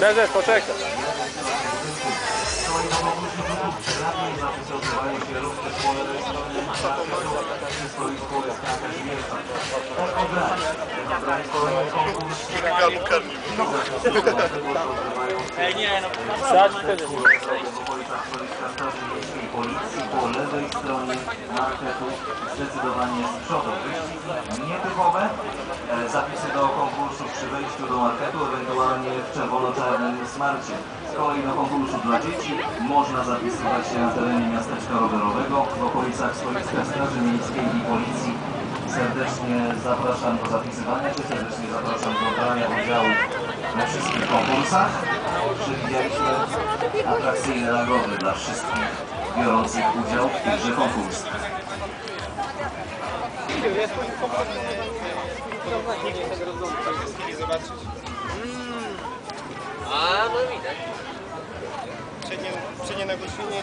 Prezes, poczekaj. Stać wtedy. Policji po lewej stronie marketu zdecydowanie z przodu. Wyścigi nietypowe, zapisy do konkursu przy wejściu do marketu, ewentualnie w czerwono-czarnym smarcie. Z kolei do konkursu dla dzieci można zapisywać się na terenie miasteczka rowerowego w okolicach stoiska Straży Miejskiej Policji. Serdecznie zapraszam do zapisywania się, serdecznie zapraszam do brania udziału we wszystkich konkursach. Przewidzieliśmy atrakcyjne nagrody dla wszystkich biorących udział w tychże konkursach. A, no widać. Przednie, przednie nagłośnienie.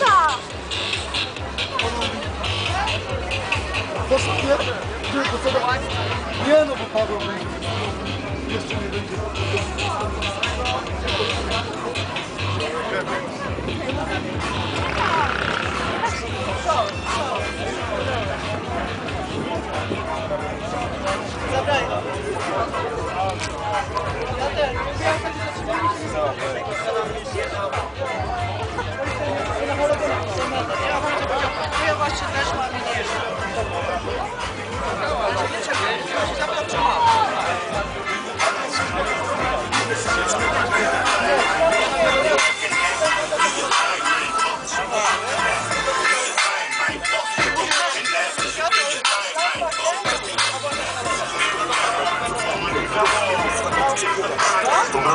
Tak. Nie no, bo padło. Jeszcze nie będzie. Ja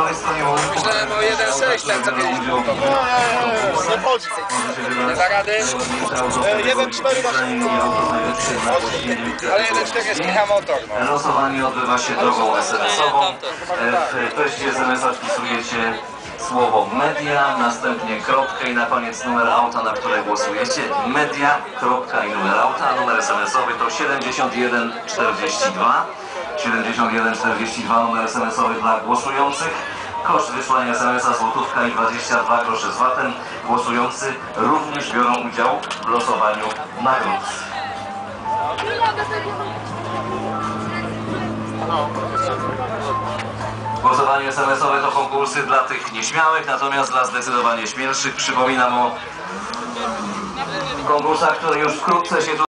Myślałem o 1,6 tam co kiedyś było. Nie chodzi. Nie da rady, jeden cztery ale 1,4 jest Micha Motor. No. Losowanie odbywa się drogą SMS-ową. E, W treści SMS-a wpisujecie słowo media, następnie kropkę i na koniec numer auta, na które głosujecie. Media, kropka i numer auta. Numer SMS-owy to 7142. 7142 numer SMS-owy dla głosujących. Koszt wysłania SMS-a złotówka i 22 groszy z VAT-em. Głosujący również biorą udział w losowaniu nagród. Dla tych nieśmiałych, natomiast dla zdecydowanie śmielszych. Przypominam o konkursach, które już wkrótce się tu